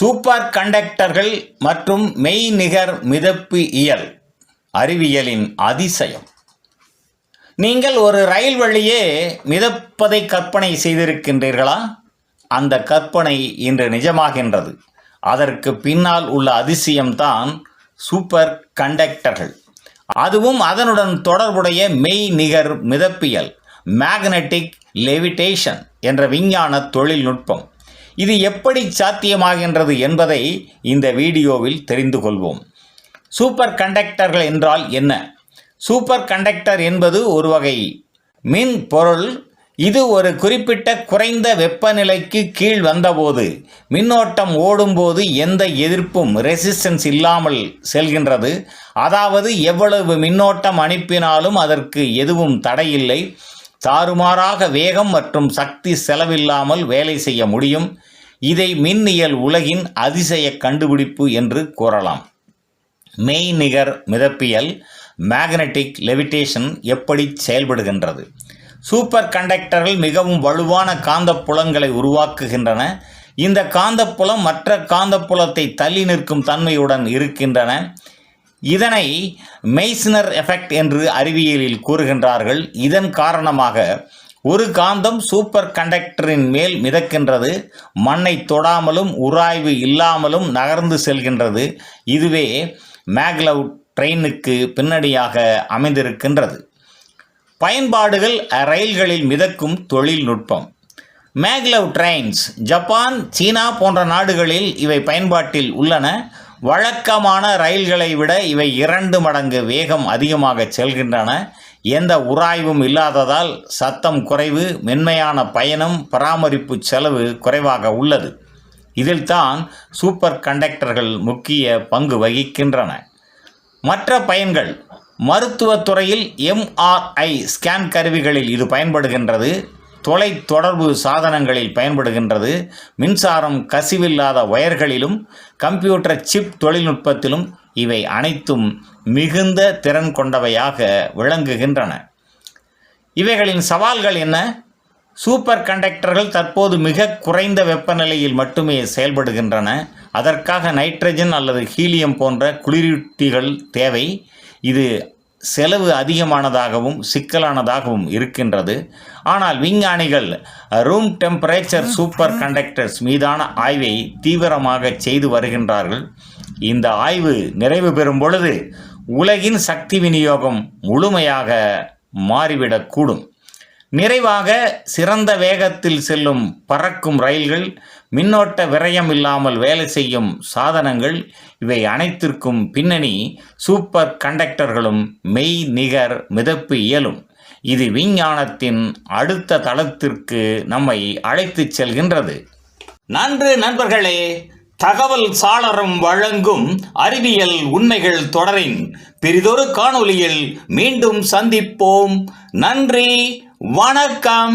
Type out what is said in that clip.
Super கண்டக்டர்கள் மற்றும் மெய்நிகர் மிதப்பு இயல். அறிவியலின் அதிசயம். நீங்கள் ஒரு ரயில் வழியே மிதப்பதை கற்பனை செய்திருக்கின்றீர்களா? அந்த கற்பனை இன்று நிஜமாகின்றது. அதற்கு பின்னால் உள்ள அதிசயம்தான் சூப்பர் கண்டக்டர்கள். அதுவும் அதனுடன் தொடர்புடைய மெய் நிகர் மிதப்பியல் மேக்னெட்டிக் லெவிடேஷன் என்ற விஞ்ஞான தொழில்நுட்பம். இது எப்படி சாத்தியமாகின்றது என்பதை இந்த வீடியோவில் தெரிந்து கொள்வோம். சூப்பர் கண்டக்டர்கள் என்றால் என்ன? சூப்பர் கண்டக்டர் என்பது ஒரு வகை மின் பொருள். இது ஒரு குறிப்பிட்ட குறைந்த வெப்பநிலைக்கு கீழ் வந்தபோது மின்னோட்டம் ஓடும்போது எந்த எதிர்ப்பும் ரெசிஸ்டன்ஸ் இல்லாமல் செல்கின்றது. அதாவது எவ்வளவு மின்னோட்டம் அனுப்பினாலும் அதற்கு எதுவும் தடையில்லை. தாறுமாறாக வேகம் மற்றும் சக்தி செலவில்லாமல் வேலை செய்ய முடியும். இதை மின்னியல் உலகின் அதிசய கண்டுபிடிப்பு என்று கூறலாம். மெய்நிகர் மிதப்பியல் மேக்னெட்டிக் லெவிடேஷன் எப்படி செயல்படுகின்றது? சூப்பர் கண்டக்டர்கள் மிகவும் வலுவான காந்தப்புலங்களை உருவாக்குகின்றன. இந்த காந்தப்புலம் மற்ற காந்தப்புலத்தை தள்ளி நிற்கும் தன்மையுடன் இருக்கின்றன. இதனை மெய்ஸ்னர் எஃபெக்ட் என்று அறிவியலில் கூறுகின்றார்கள். இதன் காரணமாக ஒரு காந்தம் சூப்பர் கண்டக்டரின் மேல் மிதக்கின்றது. மண்ணை தொடாமலும் உராய்வு இல்லாமலும் நகர்ந்து செல்கின்றது. இதுவே மேக்லவ் ட்ரெயினுக்கு பின்னணியாக அமைந்திருக்கின்றது. பயன்பாடுகள் ரயில்களில் மிதக்கும் தொழில்நுட்பம். மேக்லவ் ட்ரெயின்ஸ் ஜப்பான் சீனா போன்ற நாடுகளில் இவை பயன்பாட்டில் உள்ளன. வழக்கமான ரயில்களை விட இவை இரண்டு மடங்கு வேகம் அதிகமாக செல்கின்றன. எந்த உராய்வும் இல்லாததால் சத்தம் குறைவு மென்மையான பயணம் பராமரிப்பு செலவு குறைவாக உள்ளது. இதில்தான் சூப்பர் கண்டக்டர்கள் முக்கிய பங்கு வகிக்கின்றன. மற்ற பயன்கள் மருத்துவத்துறையில் எம்ஆர்ஐ ஸ்கேன் கருவிகளில் இது பயன்படுகின்றது. தொலை தொடர்பு சாதனங்களில் பயன்படுகின்றது. மின்சாரம் கசிவில்லாத ஒயர்களிலும் கம்ப்யூட்டர் சிப் தொழில்நுட்பத்திலும் இவை அனைத்தும் மிகுந்த திறன் கொண்டவையாக விளங்குகின்றன. இவைகளின் சவால்கள் என்ன? சூப்பர் கண்டக்டர்கள் தற்போது மிக குறைந்த வெப்பநிலையில் மட்டுமே செயல்படுகின்றன. அதற்காக நைட்ரஜன் அல்லது ஹீலியம் போன்ற குளிரூட்டிகள் தேவை. இது செலவு அதிகமானதாகவும் சிக்கலானதாகவும் இருக்கின்றது. ஆனால் விஞ்ஞானிகள் ரூம் டெம்பரேச்சர் சூப்பர் கண்டக்டர்ஸ் மீதான ஆய்வை தீவிரமாக செய்து வருகின்றார்கள். இந்த ஆய்வு நிறைவு பெறும் பொழுது உலகின் சக்தி விநியோகம் முழுமையாக மாறிவிடக்கூடும். நிறைவாக சிறந்த வேகத்தில் செல்லும் பறக்கும் ரயில்கள் மின்னோட்ட விரயம் இல்லாமல் வேலை செய்யும் சாதனங்கள் இவை அனைத்திற்கும் பின்னணி சூப்பர் கண்டக்டர்களும் மெய் நிகர் மிதப்பு இயலும். இது விஞ்ஞானத்தின் அடுத்த தளத்திற்கு நம்மை அழைத்துச் செல்கின்றது. நன்று நண்பர்களே. தகவல் சாளரம் வழங்கும் அறிவியல் உண்மைகள் தொடரின் பெரிதொரு காணொளியில் மீண்டும் சந்திப்போம். நன்றி. வணக்கம்